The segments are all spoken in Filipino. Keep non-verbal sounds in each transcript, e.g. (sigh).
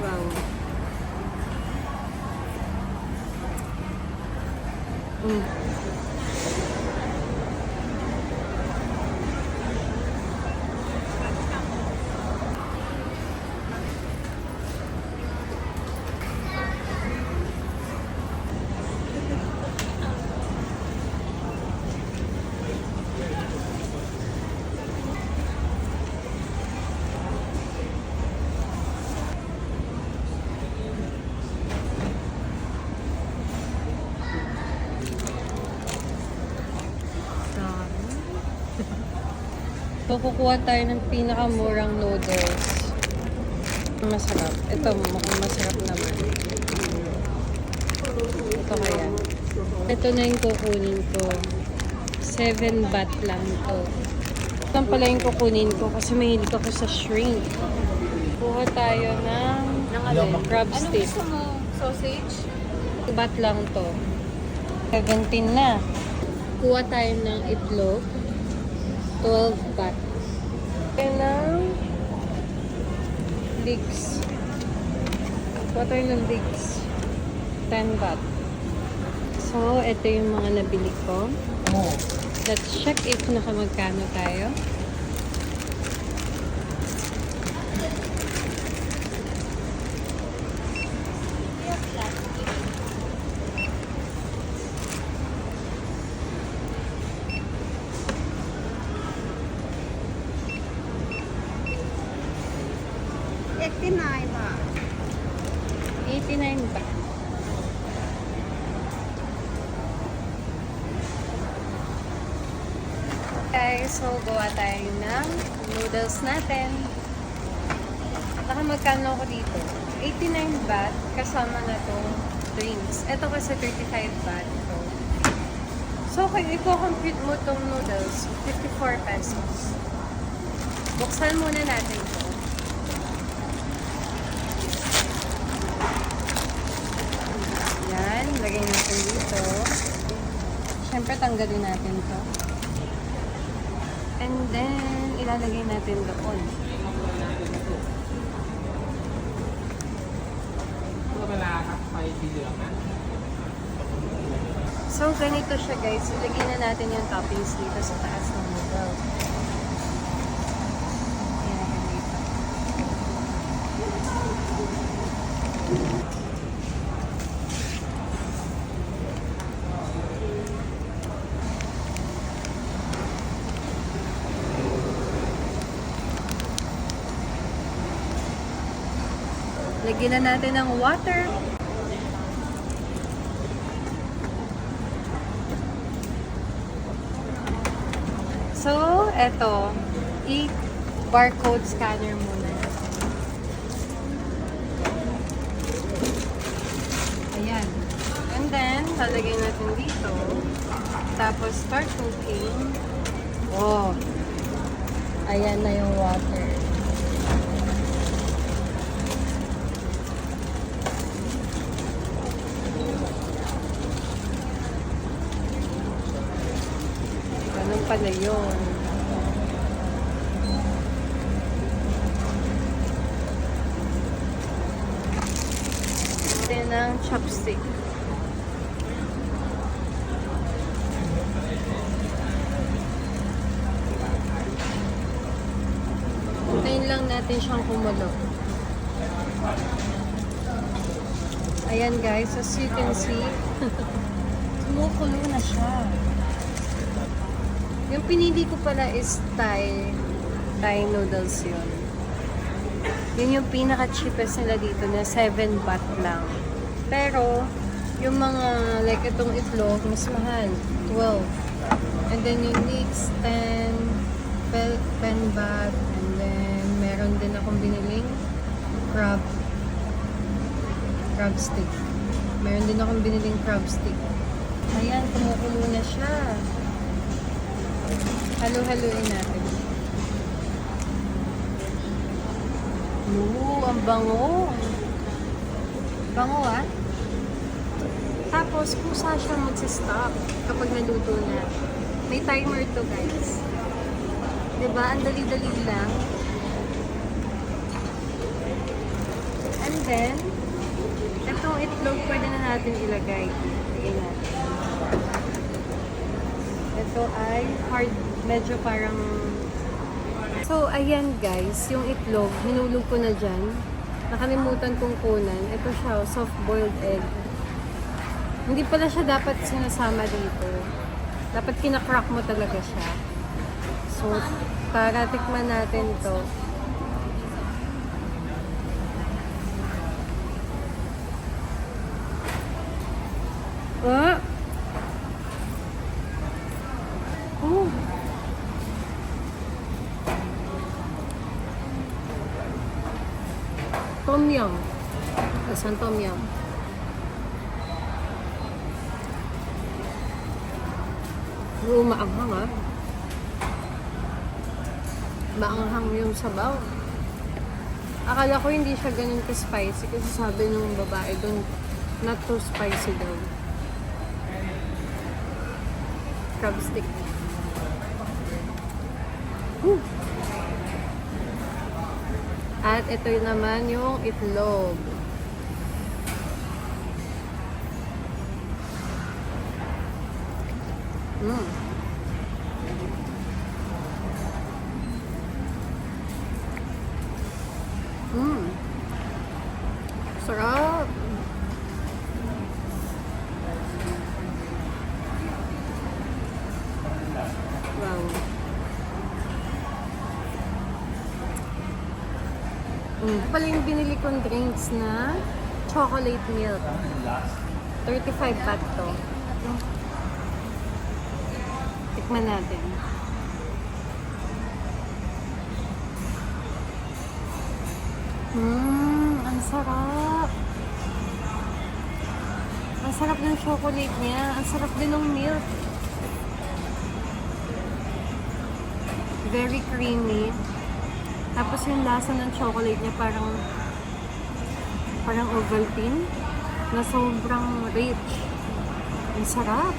road. Mm. So, kukuha tayo ng pinakamurang noodles. Masarap. Ito, mukhang masarap naman. Ito kaya. Ito na yung kukunin ko. 7 baht lang to. Ito pala yung kukunin ko kasi mahilig ako sa shrimp. Kuha tayo ng, ng ano, crab stick. gusto mo? Sausage? Ba't lang to? 17 na. Kuha tayo ng itlog. 12 baht. Kaya ng leeks. Kuha tayo ng leeks. 10 baht. So, ito yung mga nabili ko. Let's check if nakamagkano tayo. Eighty-nine ba? 89 baht. Okay, so gawa tayo ng noodles natin. Baka magkano ako dito? 89 baht kasama na tong drinks. Ito kasi 35 baht. So, so kung i-compute mo tong noodles, 54 pesos. Buksan muna natin ito. Yan, lagay natin dito. Siyempre, tanggalin natin to. And then, ilalagay natin doon. So, ganito siya guys. Ilagay na natin yung toppings dito sa taas ng noodle. Ayan, dito. Lagyan na natin ng water. So, eto, i-barcode scanner muna. Ayan. And then, lalagay natin dito. Tapos, start cooking. Oh. Ayan na yung water. Ganun pala yun. Then ang chopstick. Hintayin lang natin siyang kumulo. Ayan guys, as you can see, (laughs) kumukulo na siya. Yung pinili ko pala is Thai, Thai noodles yun. Yun yung pinaka-cheapest nila dito na 7 baht lang. Pero, yung mga, like itong itlog, mas mahal. 12. And then yung leeks, 10, pel, 10 baht. And then, meron din akong biniling crab, crab stick. Meron din akong biniling crab stick. Ayan, kumukulo na siya. Halo-haloin natin. Oo, ang bango. Bango ah. Tapos, kusa siya mag-stop kapag naluto na. May timer to guys. ba Ang dali-dali lang. And then, itong itlog pwede na natin ilagay. Lagay natin. Ito ay hard, medyo parang... So, ayan guys, yung itlog, hinulog ko na dyan. Nakalimutan kong kunan. Ito siya, soft-boiled egg. Hindi pala siya dapat sinasama dito. Dapat kinakrock mo talaga siya. So, para tikman natin to. Oh! Yum. Isang tom yum. Oo, maanghang ah. Maanghang yung sabaw. Akala ko hindi siya ganun ka-spicy kasi sabi nung babae doon, not too spicy daw. Crab stick. Whew. At ito naman yung itlog. Mm. Mm. Sarap. Mm. Pala yung binili kong drinks na chocolate milk. 35 baht to. Tikman natin. Mmm, ang sarap. Ang sarap ng chocolate niya. Ang sarap din ng milk. Very creamy. Tapos yung lasa ng chocolate niya parang parang Ovaltine na sobrang rich. Ang sarap.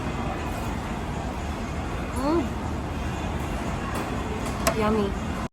Mm. Yummy.